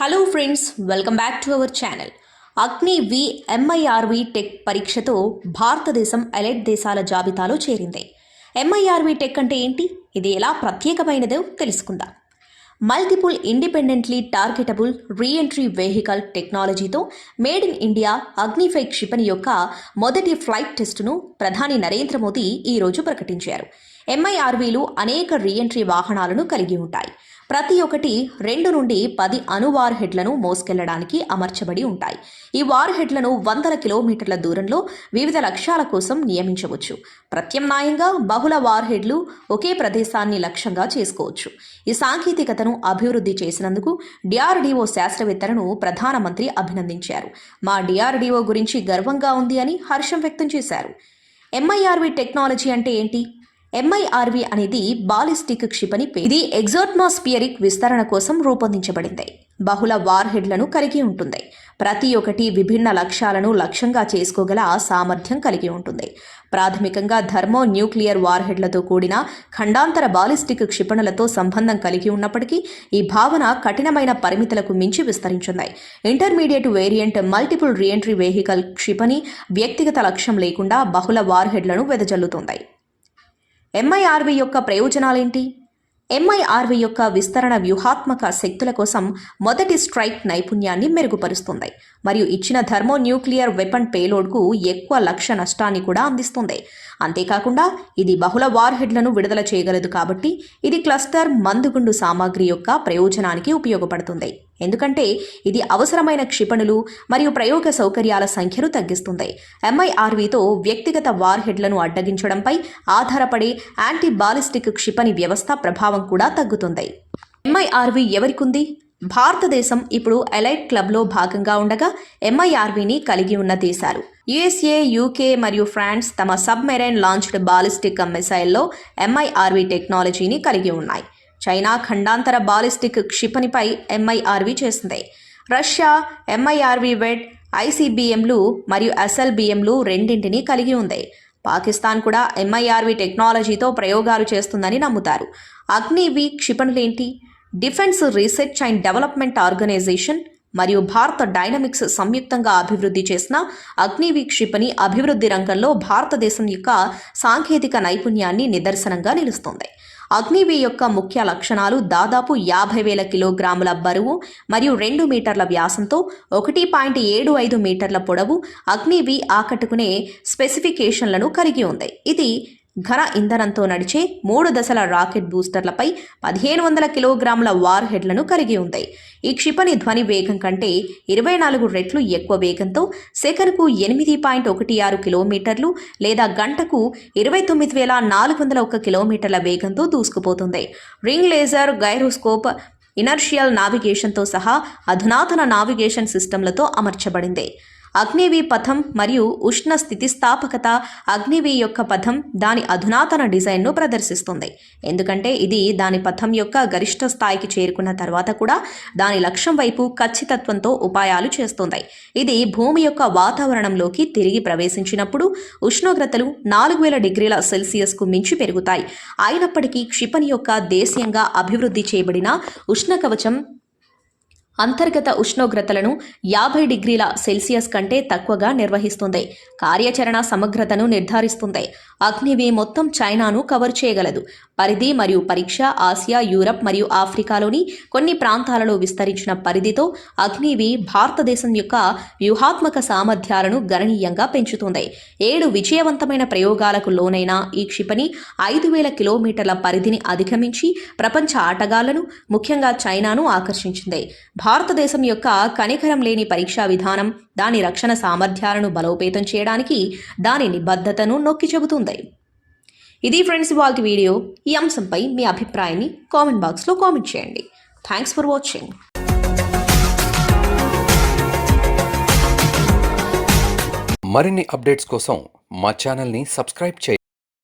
Hello friends welcome back to our channel Agni V MIRV tech పరీక్షతో భారతదేశం elite దేశాల జాబితాలో చేరింది. ఎంఐఆర్వి టెక్ అంటే ఏంటి? ఇది ఎలా ప్రత్యేకమైనదో తెలుసుకుందాం. Multiple independently targetable reentry vehicle టెక్నాలజీతో మేడ్ ఇన్ ఇండియా అగ్నిఫై క్షిపణి యొక్క మొదటి ఫ్లైట్ టెస్టును ప్రధాని నరేంద్ర మోదీ ఈరోజు ప్రకటించారు. ఎంఐఆర్వీలు అనేక రీఎంట్రీ వాహనాలను కలిగి ఉంటాయి. ప్రతి ఒక్కటి రెండు నుండి పది అణు వార్ హెడ్లను మోసుకెళ్ళడానికి అమర్చబడి ఉంటాయి. ఈ వార్ హెడ్లను వందల కిలోమీటర్ల దూరంలో వివిధ లక్ష్యాల కోసం నియమించవచ్చు. ప్రత్యామ్నాయంగా బహుళ వార్ హెడ్లు ఒకే ప్రదేశాన్ని లక్ష్యంగా చేసుకోవచ్చు. ఈ సాంకేతికతను అభివృద్ధి చేసినందుకు డిఆర్డీఓ శాస్త్రవేత్తలను ప్రధానమంత్రి అభినందించారు. మా డిఆర్డీఓ గురించి గర్వంగా ఉంది అని హర్షం వ్యక్తం చేశారు. ఎంఐఆర్వి టెక్నాలజీ అంటే ఏంటి? ఎంఐఆర్వి అనేది బాలిస్టిక్ క్షిపణి ఇది ఎగ్జోట్మాస్పియరిక్ విస్తరణ కోసం రూపొందించబడింది. బహుళ వార్ హెడ్లను కలిగి ఉంటుంది. ప్రతి ఒక్కటి విభిన్న లక్ష్యాలను లక్ష్యంగా చేసుకోగల సామర్థ్యం కలిగి ఉంటుంది. ప్రాథమికంగా ధర్మో న్యూక్లియర్ వార్ హెడ్లతో కూడిన ఖండాంతర బాలిస్టిక్ క్షిపణులతో సంబంధం కలిగి ఉన్నప్పటికీ ఈ భావన కఠినమైన పరిమితులకు మించి విస్తరించింది intermediate variant multiple reentry vehicle క్షిపణి వ్యక్తిగత లక్ష్యం లేకుండా బహుళ వార్ హెడ్లను వెదజల్లుతుంది. ఎంఐఆర్వి యొక్క ప్రయోజనాలేంటి? ఎంఐఆర్వి యొక్క విస్తరణ వ్యూహాత్మక శక్తుల కోసం మొదటి స్ట్రైక్ నైపుణ్యాన్ని మెరుగుపరుస్తుంది. మరియు ఇచ్చిన థర్మోన్యూక్లియర్ వెపన్ పేలోడ్కు ఎక్కువ లక్ష్య నష్టాన్ని కూడా అందిస్తుంది. అంతేకాకుండా ఇది బహుళ వార్ హెడ్లను విడుదల చేయగలదు కాబట్టి ఇది క్లస్టర్ మందుగుండు సామాగ్రి యొక్క ప్రయోజనానికి ఉపయోగపడుతుంది. ఎందుకంటే ఇది అవసరమైన క్షిపణులు మరియు ప్రయోగ సౌకర్యాల సంఖ్యను తగ్గిస్తుంది. ఎంఐఆర్వీతో వ్యక్తిగత వార్ హెడ్లను అడ్డగించడంపై ఆధారపడే యాంటీ బాలిస్టిక్ క్షిపణి వ్యవస్థ ప్రభావం కూడా తగ్గుతుంది. ఎంఐఆర్వి ఎవరికుంది? భారతదేశం ఇప్పుడు ఎలైట్ క్లబ్లో భాగంగా ఉండగా ఎంఐఆర్వీని కలిగి ఉన్న దేశాలు. యుఎస్ఏ యూకే మరియు ఫ్రాన్స్ తమ సబ్మెరైన్ లాంచ్డ్ బాలిస్టిక్ మిసైల్లో ఎంఐఆర్వీ టెక్నాలజీని కలిగి ఉన్నాయి. చైనా ఖండాంతర బాలిస్టిక్ క్షిపణిపై ఎంఐఆర్వి చేసింది. రష్యా ఎంఐఆర్వి వెడ్ ఐసీబీఎంలు మరియు ఎస్ఎల్బిఎంలు రెండింటినీ కలిగి ఉంది. పాకిస్తాన్ కూడా ఎంఐఆర్వి టెక్నాలజీతో ప్రయోగాలు చేస్తుందని నమ్ముతారు. Agni V క్షిపణులేంటి defence research and development organisation మరియు భారత డైనమిక్స్ సంయుక్తంగా అభివృద్ధి చేసిన అగ్నివి క్షిపణి అభివృద్ధి రంగంలో భారతదేశం యొక్క సాంకేతిక నైపుణ్యాన్ని నిదర్శనంగా నిలుస్తుంది. అగ్నివి యొక్క ముఖ్య లక్షణాలు దాదాపు యాభై వేల కిలోగ్రాముల బరువు మరియు రెండు మీటర్ల వ్యాసంతో ఒకటి పాయింట్ ఏడు ఐదు మీటర్ల పొడవు అగ్నివి ఆకట్టుకునే స్పెసిఫికేషన్లను కలిగి ఉంది. ఇది ఘన ఇంధనంతో నడిచే మూడు దశల రాకెట్ బూస్టర్లపై పదిహేను వందల కిలోగ్రాముల వార్ హెడ్లను కలిగి ఉంది ఈ క్షిపణి ధ్వని వేగం కంటే ఇరవై నాలుగు రెట్లు ఎక్కువ వేగంతో సెకనుకు ఎనిమిది పాయింట్ ఒకటి ఆరు కిలోమీటర్లు లేదా గంటకు ఇరవై తొమ్మిది వేల నాలుగు వందల ఒక్క కిలోమీటర్ల వేగంతో దూసుకుపోతుంది. రింగ్ లేజర్ గైరోస్కోప్ ఇనర్షియల్ నావిగేషన్తో సహా అధునాతన నావిగేషన్ సిస్టంలతో అమర్చబడింది. అగ్నివి పథం మరియు ఉష్ణ స్థితిస్థాపకత అగ్నివి యొక్క పథం దాని అధునాతన డిజైన్ను ప్రదర్శిస్తుంది. ఎందుకంటే ఇది దాని పథం యొక్క గరిష్ట స్థాయికి చేరుకున్న తర్వాత కూడా దాని లక్ష్యం వైపు ఖచ్చితత్వంతో ఉపాయాలు చేస్తుంది. ఇది భూమి యొక్క వాతావరణంలోకి తిరిగి ప్రవేశించినప్పుడు ఉష్ణోగ్రతలు నాలుగు వేల డిగ్రీల సెల్సియస్కు మించి పెరుగుతాయి. అయినప్పటికీ క్షిపణి యొక్క దేశీయంగా అభివృద్ధి చేయబడిన ఉష్ణ కవచం అంతర్గత ఉష్ణోగ్రతలను యాభై డిగ్రీల సెల్సియస్ కంటే తక్కువగా నిర్వహిస్తుంది. కార్యాచరణ సమగ్రతను నిర్ధారిస్తుంది. అగ్నివి మొత్తం చైనాను కవర్ చేయగలదు. పరిధి మరియు పరీక్ష ఆసియా యూరప్ మరియు ఆఫ్రికాలోని కొన్ని ప్రాంతాలలో విస్తరించిన పరిధితో అగ్నివి భారతదేశం యొక్క వ్యూహాత్మక సామర్థ్యాలను గణనీయంగా పెంచుతుంది. ఏడు విజయవంతమైన ప్రయోగాలకు లోనైన ఈ క్షిపణి ఐదు వేల కిలోమీటర్ల పరిధిని అధిగమించి ప్రపంచ ఆటగాళ్ళను ముఖ్యంగా చైనాను ఆకర్షించింది. భారతదేశం యొక్క కనికరం లేని పరీక్షా విధానం దాని రక్షణ సామర్థ్యాలను బలోపేతం చేయడానికి దాని నిబద్ధతను నొక్కి చెబుతుంది. ఇది ఫ్రెండ్స్ ఇవాళ వీడియో. ఈ అంశంపై మీ అభిప్రాయాన్ని కామెంట్ బాక్స్లో కామెంట్ చేయండి. థ్యాంక్స్ ఫర్ వాచింగ్ మరిన్ని అప్డేట్స్ కోసం మా ఛానల్ని సబ్స్క్రైబ్ చేయండి